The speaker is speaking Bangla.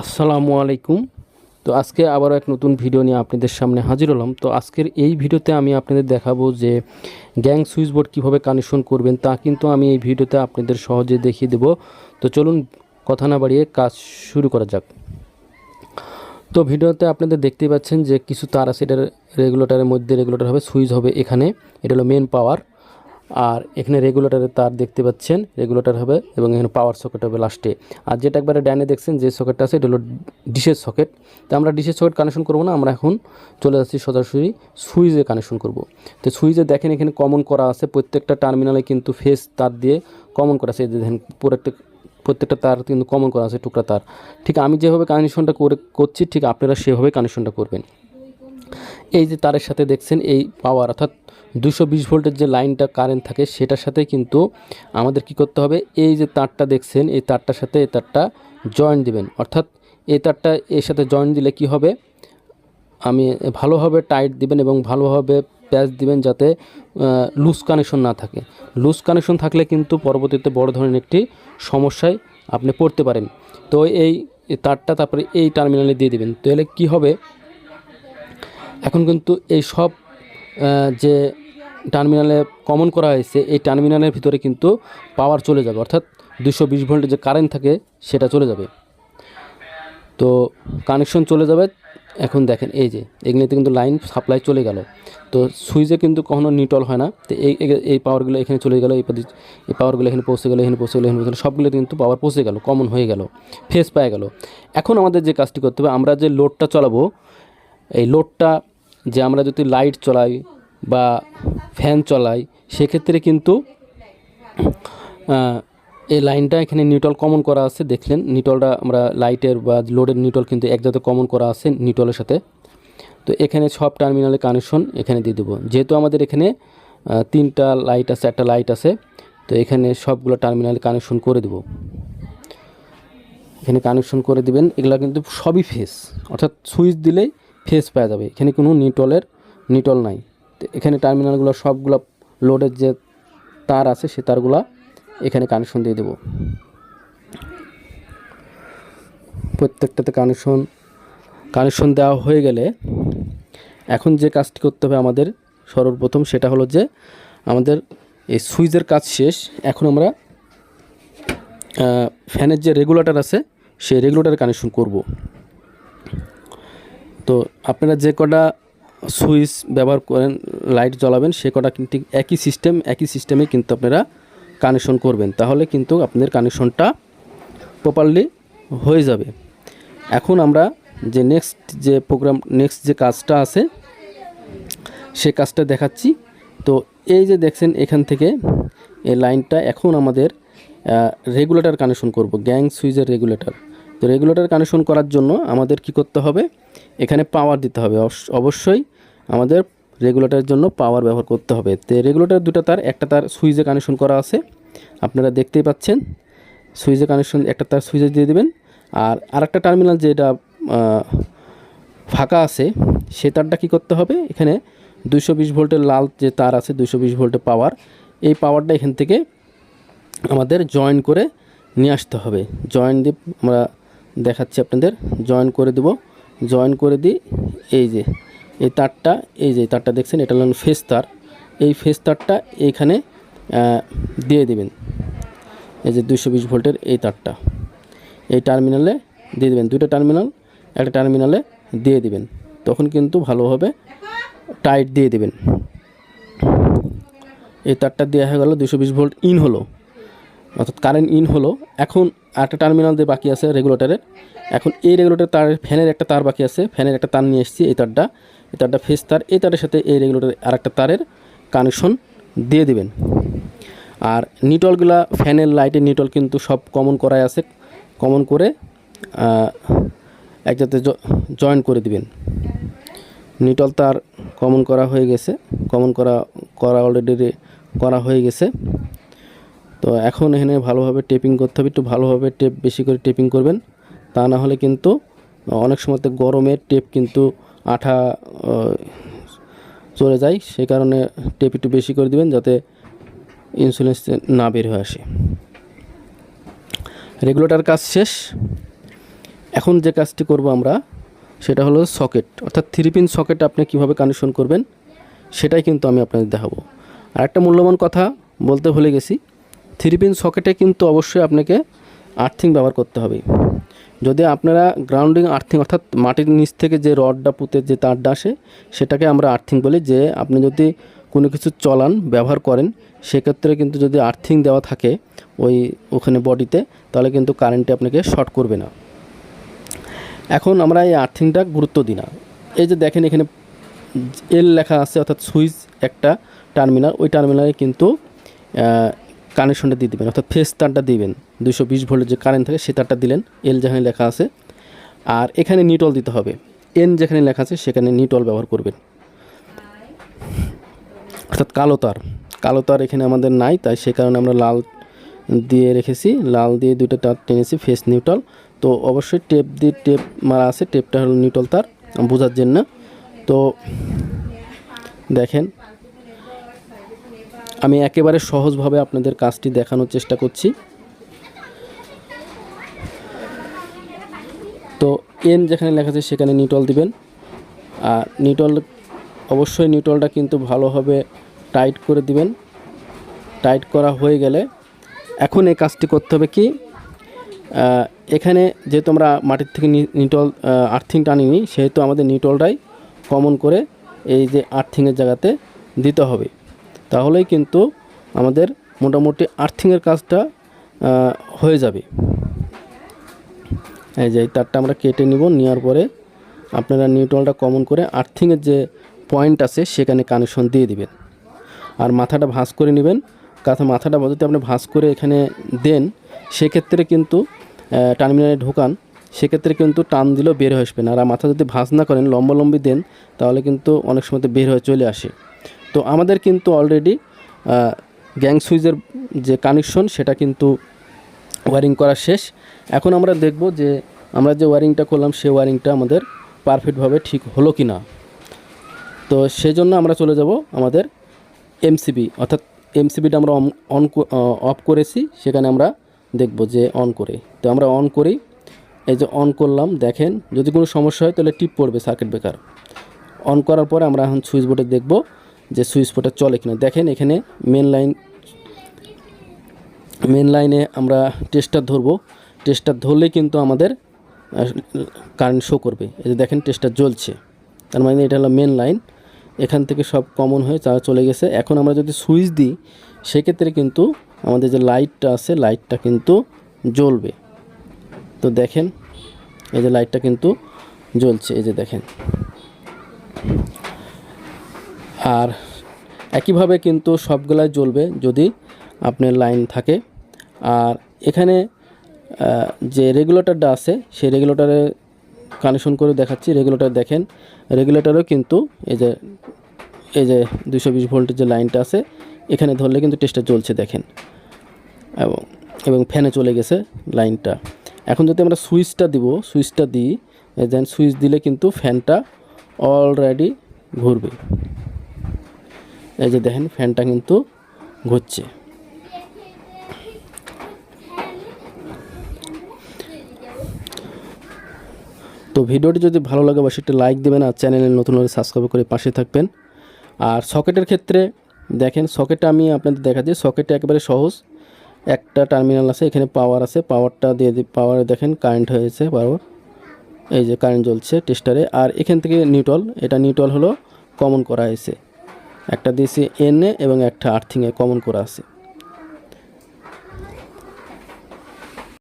আসসালামু আলাইকুম। তো আজকে আবারও এক নতুন ভিডিও নিয়ে আপনাদের সামনে হাজির হলাম। তো আজকের এই ভিডিওতে আমি আপনাদের দেখাবো যে গ্যাং সুইচ বোর্ড কীভাবে কানেকশন করবেন তা কিন্তু আমি এই ভিডিওতে আপনাদের সহজে দেখিয়ে দেব। তো চলুন কথা না বাড়িয়ে কাজ শুরু করা যাক। তো ভিডিওতে আপনাদের দেখতে পাচ্ছেন যে কিছু তার আছে এটার রেগুলেটরের মধ্যে রেগুলেটর হবে, সুইচ হবে এখানে। এটা হলো মেন পাওয়ার আর এখানে রেগুলেটারের তার দেখতে পাচ্ছেন রেগুলেটার হবে এবং এখানে পাওয়ার সকেট হবে লাস্টে আর যেটা একবারে ডাইনে দেখছেন, যে সকেটটা আছে, এটা হলো ডিশের সকেট তো আমরা ডিশের সকেট কানেকশন করব না, আমরা এখন চলে যাচ্ছি সরাসরি সুইচে কানেকশন করব। তো সুইচে দেখেন এখানে কমন করা আছে, প্রত্যেকটা টার্মিনালে কিন্তু ফেস তার দিয়ে কমন করা আছে। দেখেন প্রত্যেকটা প্রত্যেকটা তার কিন্তু কমন করা আছে, টুকরা তার। ঠিক আমি যেভাবে কানেকশনটা করে, করছি, ঠিক আপনারা সেভাবে কানেকশনটা করবেন। এই যে তারের সাথে দেখছেন, এই পাওয়ার অর্থাৎ দুশো বিশ ভোল্টের যে লাইনটা কারেন্ট থাকে, সেটার সাথে কিন্তু আমাদের কি করতে হবে? এই যে তারটা দেখছেন, এই তারটার সাথে এই তারটা জয়েন দিবেন। অর্থাৎ এই তারটা এর সাথে জয়েন দিলে কি হবে? আমি ভালোভাবে টাইট দিবেন এবং ভালোভাবে প্যাচ দিবেন যাতে লুজ কানেকশন না থাকে। লুজ কানেকশন থাকলে কিন্তু পরবর্তীতে বড় ধরনের একটি সমস্যায় আপনি পড়তে পারেন। তো এই তারটা তারপরে এই টার্মিনালে দিয়ে দিবেন। তাহলে কি হবে? এখন কিন্তু এই সব যে টার্মিনালে কমন করা হয়েছে, এই টার্মিনালের ভিতরে কিন্তু পাওয়ার চলে যাবে, অর্থাৎ দুশো বিশ ভোল্টের যে কারেন্ট থাকে, সেটা চলে যাবে। তো কানেকশন চলে যাবে, এখন দেখেন এই যে, এগুলিতে কিন্তু লাইন সাপ্লাই চলে গেল। তো সুইচে কিন্তু কখনো নিটল হয় না, তো এই, এই- পাওয়ারগুলো এখানে চলে গেলো, এই এই পাওয়ারগুলো এখানে পৌঁছে গেলো, এখানে পৌঁছে গেলো, এখানে পৌঁছে গেলো সবগুলো কিন্তু পাওয়ার পৌঁছে গেল কমন হয়ে গেল ফেস পায়ে গেল। এখন আমাদের যে কাজটি করতে হবে, আমরা যে লোডটা চলাবো, এই লোডটা যে আমরা যদি লাইট চলাই বা ফ্যান চলাই সেক্ষেত্রে কিন্তু এই লাইনটা এখানে নিউটল কমন করা আছে, দেখলেন। নিউটলটা আমরা লাইটের বা লোডের নিউটল কিন্তু এক জায়গায় কমন করা আছে নিউটলের সাথে। তো এখানে সব টার্মিনালে কানেকশন এখানে দিয়ে দেবো। যেহেতু আমাদের এখানে তিনটা লাইট আছে, একটা লাইট আছে, তো এখানে সবগুলো টার্মিনালে কানেকশন করে দেবো। এখানে কানেকশন করে দিবেন, এগুলো কিন্তু সবই ফেস। অর্থাৎ সুইচ দিলেই ফেস পাওয়া যাবে। এখানে কোনো নিটলের নিটল নাই। এখানে টার্মিনালগুলো সবগুলো লোডের যে তার আছে, সে তারগুলা এখানে কানেকশন দিয়ে দেবো। প্রত্যেকটাতে কানেকশন কানেকশন দেওয়া হয়ে গেলে এখন যে কাজটি করতে হবে আমাদের সর্বপ্রথম সেটা হলো যে আমাদের এই সুইচের কাজ শেষ। এখন আমরা ফ্যানের যে রেগুলেটর আছে, সেই রেগুলেটর কানেকশন করব। তো আপনারা যে কটা সুইচ ব্যবহার করেন, লাইট জ্বলাবেন, সে কটা কিন্তু একই সিস্টেম, একই সিস্টেমে কিন্তু আপনারা কানেকশন করবেন। তাহলে কিন্তু আপনাদের কানেকশনটা প্রপারলি হয়ে যাবে। এখন আমরা যে নেক্সট যে প্রোগ্রাম নেক্সট যে কাজটা আছে, সে কাজটা দেখাচ্ছি। তো এই যে দেখছেন, এখান থেকে এই লাইনটা এখন আমাদের রেগুলেটর কানেকশন করব, গ্যাং সুইচের রেগুলেটর তো রেগুলেটর কানেকশন করার জন্য আমাদের কি করতে হবে? এখানে পাওয়ার দিতে হবে। অবশ্য- অবশ্যই আমাদের রেগুলেটরের জন্য পাওয়ার ব্যবহার করতে হবে। তো রেগুলেটর দুটো তার, একটা তার সুইচে কানেকশন করা আছে। আপনারা দেখতেই পাচ্ছেন সুইচে কানেকশন একটা তার সুইচে দিয়ে দেবেন। আর আরেকটা টার্মিনাল যেটা ফাঁকা আছে, সে তারটা কী করতে হবে? এখানে দুশো বিশ ভোল্টের লাল যে তার আছে দুশো বিশ ভোল্টের পাওয়ার এই পাওয়ারটা এখান থেকে আমাদের জয়েন করে নিয়ে আসতে হবে। জয়েন দিয়ে আমরা দেখাচ্ছি আপনাদের জয়েন করে দেব। জয়েন করে দিই। এই যে, এই তারটা, এই যে তারটা দেখছেন, এটা হলো ফেস তার। এই ফেস তারটা এইখানে দিয়ে দেবেন। এই যে দুশো বিশ ভোল্টের এই তারটা। এই টার্মিনালে দিয়ে দেবেন। দুটো টার্মিনাল, একটা টার্মিনালে দিয়ে দিবেন। তখন কিন্তু ভালোভাবে টাইট দিয়ে দেবেন। এই তারটা দেওয়া হয়ে গেল দুশো বিশ ভোল্ট ইন হলো। অর্থাৎ কারেন্ট ইন হলো এখন একটা টার্মিনাল দিয়ে বাকি আছে রেগুলেটরের এখন এই রেগুলেটর তার ফ্যানের একটা তার বাকি আছে ফ্যানের একটা তার নিয়ে এসেছি এই তারটা। এই তারটা ফেস তার এই তারের সাথে এই রেগুলেটর আর একটা তারের কানেকশন দিয়ে দিবেন। আর নিটলগুলা ফ্যানের লাইটের নিটল কিন্তু সব কমন করাই আছে। কমন করে আহ, এক জয়েন করে দিবেন। নিটল তার কমন করা হয়ে গেছে। কমন করা করা অলরেডি করা হয়ে গেছে। তো এখন এখানে ভালোভাবে টেপিং করতে হবে, একটু ভালোভাবে টেপ বেশি করে টেপিং করবেন। তা না হলে কিন্তু, অনেক সময় গরমের টেপ কিন্তু আঠা চলে যায়, সেই কারণে টেপ একটু বেশি করে দিবেন যাতে ইন্স্যুরেন্স না বের হয়ে আসে। রেগুলেটর কাজ শেষ। এখন যে কাজটি করব আমরা, সেটা হলো সকেট অর্থাৎ থ্রি পিন সকেট আপনি কীভাবে কানেকশন করবেন, সেটাই কিন্তু আমি আপনাদের দেখাবো। আর একটা মূল্যবান কথা বলতে ভুলে গেছি থ্রি পিন সকেটে কিন্তু অবশ্যই আপনাকে আর্থিং ব্যবহার করতে হবে। যদি আপনারা গ্রাউন্ডিং আর্থিং অর্থাৎ মাটির নিচ থেকে যে রডটা পুঁতে যে তারটা আসে, সেটাকে আমরা আর্থিং বলি যে আপনি যদি কোনো কিছু চলান, ব্যবহার করেন, সেক্ষেত্রে কিন্তু যদি আর্থিং দেওয়া থাকে ওই ওখানে বডিতে, তাহলে কিন্তু কারেন্টে আপনাকে শর্ট করবে না। এখন আমরা এই আর্থিংটা গুরুত্ব দিই না। এই যে দেখেন এখানে এল লেখা আছে অর্থাৎ সুইচ একটা টার্মিনাল, ওই টার্মিনালে কিন্তু কানেকশনটা দিয়ে দেবেন, অর্থাৎ ফেস তারটা দিবেন। দুশো বিশ ভোল্টের যে কারেন্ট থাকে সে তারটা দিলেন এল যেখানে লেখা আছে। আর এখানে নিটল দিতে হবে। এন যেখানে লেখা আছে, সেখানে নিটল ব্যবহার করবেন। অর্থাৎ কালো তার। কালো তার এখানে আমাদের নাই, তাই সে কারণে আমরা লাল দিয়ে রেখেছি। লাল দিয়ে দুইটা তার টেনেছি ফেস নিউট্রাল তো অবশ্যই টেপ দিয়ে টেপ মারা আছে টেপটা হলো নিউট্রাল তার, বোঝার জন্য। তো দেখেন আমি একেবারে সহজভাবে আপনাদের কাজটি দেখানোর চেষ্টা করছি। তো এন যেখানে লেখা আছে সেখানে নিউট্রাল দিবেন। আর নিউট্রাল অবশ্যই নিউট্রালটা কিন্তু ভালোভাবে টাইট করে দিবেন। টাইট করা হয়ে গেলে এখন এই কাজটি করতে হবে কি এখানে যেহেতু আমরা মাটির থেকে নি- নিউট্রাল আর্থিং টানিনি সেহেতু আমাদের নিউট্রালটাই কমন করে এই যে আর্থিংয়ের জায়গাতে দিতে হবে। তাহলেই কিন্তু আমাদের মোটামুটি আর্থিংয়ের কাজটা হয়ে যাবে। এই যে এই তারটা আমরা কেটে নিব, নেওয়ার পরে আপনারা নিউট্রালটা কমন করে আর্থিংয়ের যে পয়েন্ট আছে সেখানে কানেকশন দিয়ে দিবেন। আর মাথাটা ভাঁজ করে নেবেন। কাথা মাথাটা যদি আপনি ভাঁজ করে এখানে দেন, সেক্ষেত্রে কিন্তু টার্মিনালে ঢোকান, সেক্ষেত্রে কিন্তু টান দিলেও বের হয়ে আসবে না। আর মাথা যদি ভাঁজ না করেন লম্বালম্বি দেন, তাহলে কিন্তু অনেক সময় বের হয়ে চলে আসে। তো আমাদের কিন্তু অলরেডি গ্যাং সুইচের যে কানেকশন সেটা কিন্তু ওয়ারিং করা শেষ। এখন আমরা দেখব যে আমরা যে ওয়ারিংটা করলাম, সেই ওয়ারিংটা আমাদের পারফেক্টভাবে ঠিক হলো কি না তো সেই জন্য আমরা চলে যাব আমাদের এমসিবি অর্থাৎ এমসিবিটা আমরা অন অফ করেছি, সেখানে আমরা দেখব যে অন করে। তো আমরা অন করি, এই যে অন করলাম, দেখেন, যদি কোনো সমস্যা হয়, তাহলে টিপ পড়বে সার্কিট ব্রেকার অন করার পরে আমরা এখন সুইচ বোর্ডে দেখব যে সুইচ বোর্ডটা চলে কিনা। দেখেন এখানে মেন লাইন মেন লাইনে আমরা টেস্টার ধরবো। টেস্টার ধরলেই কিন্তু আমাদের কারেন্ট শো করবে। এই যে দেখেন টেস্টার জ্বলছে। তার মানে এটা হলো মেন লাইন এখান থেকে সব কমন হয়ে তারা চলে গেছে। এখন আমরা যদি সুইচ দিই, সেক্ষেত্রে কিন্তু আমাদের যে লাইটটা আছে লাইটটা কিন্তু জ্বলবে। তো দেখেন, এই যে লাইটটা কিন্তু জ্বলছে। এই যে দেখেন। আর একইভাবে কিন্তু সবগুলাই জ্বলবে যদি আপনার লাইন থাকে। আর এখানে যে রেগুলেটরটা আছে, সেই রেগুলেটরে কানেকশন করে দেখাচ্ছি। রেগুলেটর দেখেন, রেগুলেটরও কিন্তু এই যে এই যে দুশো বিশ ভোল্টের যে লাইনটা আছে, এখানে ধরলে কিন্তু টেস্টটা জ্বলছে, দেখেন। এবং এবং ফ্যানে চলে গেছে লাইনটা। এখন যদি আমরা সুইচটা দিব, সুইচটা দিই দেন সুইচ দিলে কিন্তু ফ্যানটা অলরেডি ঘুরবে। এই যে দেখেন, ফ্যানটা কিন্তু ঘুরছে। তো ভিডিওটি যদি ভালো লাগে, অবশ্যই একটা লাইক দেবেন আর চ্যানেলে নতুন হলে সাবস্ক্রাইব করে পাশে থাকবেন। আর সকেটের ক্ষেত্রে দেখেন, সকেটটা আমি আপনাদের দেখা দেখাচ্ছি সকেটটা একেবারে সহজ। একটা টার্মিনাল আছে, এখানে পাওয়ার আছে। পাওয়ারটা দিয়ে দিই পাওয়ারে দেখেন কারেন্ট হয়েছে পাওয়ার এই যে কারেন্ট জ্বলছে টেস্টারে আর এখান থেকে নিউট্রাল এটা নিউট্রাল হলো কমন করা হয়েছে। একটা দিয়েছি এনে এবং একটা আর্থিংয়ে কমন করা আছে।